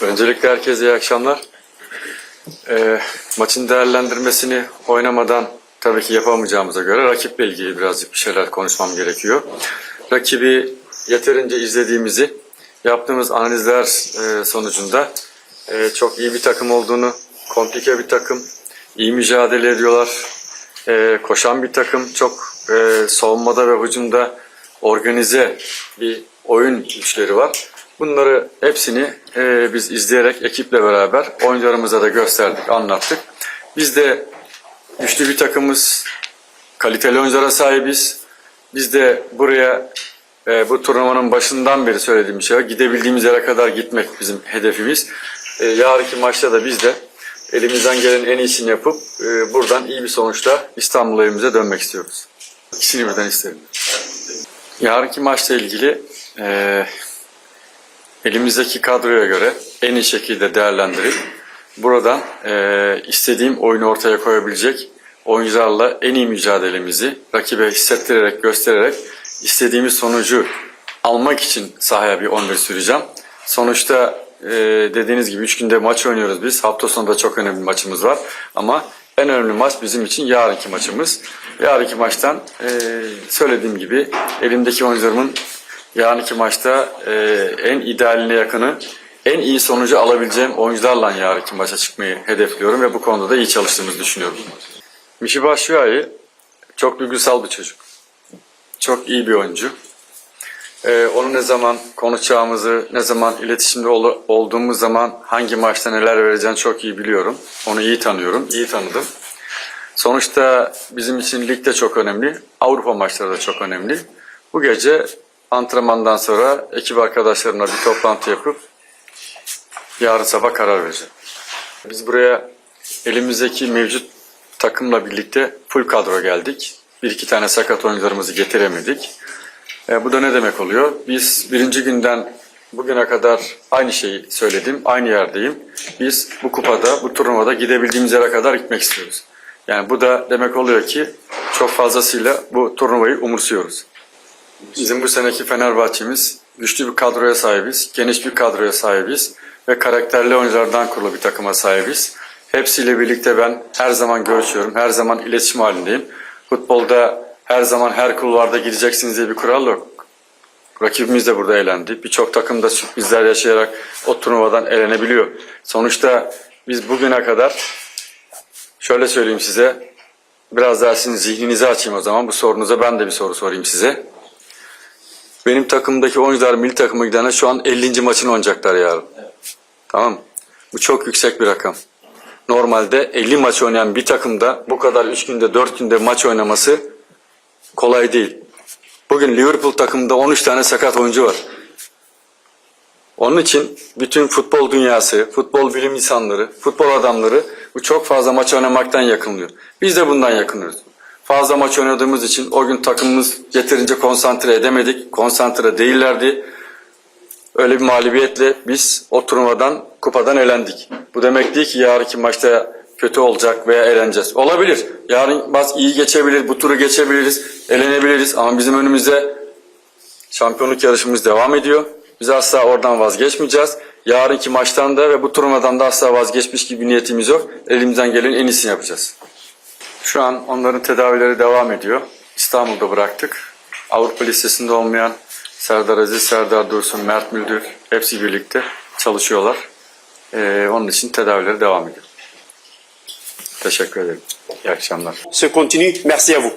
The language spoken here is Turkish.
Öncelikle herkese iyi akşamlar. Ee, maçın değerlendirmesini oynamadan tabii ki yapamayacağımıza göre rakiple ilgili birazcık bir şeyler konuşmam gerekiyor. Rakibi yeterince izlediğimizi, yaptığımız analizler e, sonucunda e, çok iyi bir takım olduğunu, komplike bir takım, iyi mücadele ediyorlar, e, koşan bir takım, çok e, savunmada ve hücumda organize bir oyun güçleri var. Bunları hepsini e, biz izleyerek ekiple beraber oyuncularımıza da gösterdik, anlattık. Biz de güçlü bir takımız, kaliteli oyunculara sahibiz. Biz de buraya e, bu turnuvanın başından beri söylediğim şey. Gidebildiğimiz yere kadar gitmek bizim hedefimiz. E, yarınki maçta da biz de elimizden gelen en iyisini yapıp e, buradan iyi bir sonuçla İstanbul evimize dönmek istiyoruz. İkisini birden isterim. Yarınki maçla ilgili e, elimizdeki kadroya göre en iyi şekilde değerlendirip buradan e, istediğim oyunu ortaya koyabilecek oyuncularla en iyi mücadelemizi rakibe hissettirerek, göstererek istediğimiz sonucu almak için sahaya bir 11 süreceğim. Sonuçta e, dediğiniz gibi 3 günde maç oynuyoruz biz. Hafta sonunda çok önemli maçımız var. Ama en önemli maç bizim için yarınki maçımız. Yarınki maçtan e, söylediğim gibi elimdeki oyuncularımın yarınki maçta e, en idealine yakını en iyi sonucu alabileceğim oyuncularla yarınki maça çıkmayı hedefliyorum ve bu konuda da iyi çalıştığımızı düşünüyorum. Mishiba Shuai çok duygusal bir çocuk. Çok iyi bir oyuncu. Ee, onu ne zaman konuşacağımızı, ne zaman iletişimde ol- olduğumuz zaman hangi maçta neler vereceğini çok iyi biliyorum. Onu iyi tanıyorum, iyi tanıdım. Sonuçta bizim için lig de çok önemli, Avrupa maçları da çok önemli. Bu gece antrenmandan sonra ekip arkadaşlarımla bir toplantı yapıp yarın sabah karar vereceğim. Biz buraya elimizdeki mevcut takımla birlikte full kadro geldik. Bir iki tane sakat oyuncularımızı getiremedik. E, bu da ne demek oluyor? Biz birinci günden bugüne kadar aynı şeyi söyledim, aynı yerdeyim. Biz bu kupada, bu turnuvada gidebildiğimiz yere kadar gitmek istiyoruz. Yani bu da demek oluyor ki çok fazlasıyla bu turnuvayı umursuyoruz. Bizim bu seneki Fenerbahçe'miz güçlü bir kadroya sahibiz, geniş bir kadroya sahibiz ve karakterli oyunculardan kurulu bir takıma sahibiz. Hepsiyle birlikte ben her zaman görüşüyorum, her zaman iletişim halindeyim. Futbolda her zaman her kulvarda gideceksiniz diye bir kural yok. Rakibimiz de burada elendi. Birçok takım da sürprizler yaşayarak o turnuvadan elenebiliyor. Sonuçta biz bugüne kadar şöyle söyleyeyim size, biraz daha sizin zihninizi açayım o zaman. Bu sorunuza ben de bir soru sorayım size. Benim takımdaki oyuncular milli takıma gidenler şu an 50. maçını oynayacaklar yarın. Tamam? Bu çok yüksek bir rakam. Normalde 50 maç oynayan bir takımda bu kadar 3 günde 4 günde maç oynaması kolay değil. Bugün Liverpool takımında 13 tane sakat oyuncu var. Onun için bütün futbol dünyası, futbol bilim insanları, futbol adamları bu çok fazla maç oynamaktan yakınlıyor. Biz de bundan yakınıyoruz. Fazla maç oynadığımız için o gün takımımız yeterince konsantre edemedik. Konsantre değillerdi. Öyle bir mağlubiyetle biz o turnuvadan, kupadan elendik. Bu demek değil ki yarınki maçta kötü olacak veya eleneceğiz. Olabilir. Yarın baz iyi geçebilir, bu turu geçebiliriz, elenebiliriz ama bizim önümüzde şampiyonluk yarışımız devam ediyor. Biz asla oradan vazgeçmeyeceğiz. Yarınki maçtan da ve bu turnuvadan da asla vazgeçmiş gibi niyetimiz yok. Elimizden gelen en iyisini yapacağız. Şu an onların tedavileri devam ediyor. İstanbul'da bıraktık. Avrupa listesinde olmayan Serdar Aziz, Serdar Dursun, Mert Müldür hepsi birlikte çalışıyorlar. Ee, onun için tedavileri devam ediyor. Teşekkür ederim. İyi akşamlar. se continue. Merci à vous.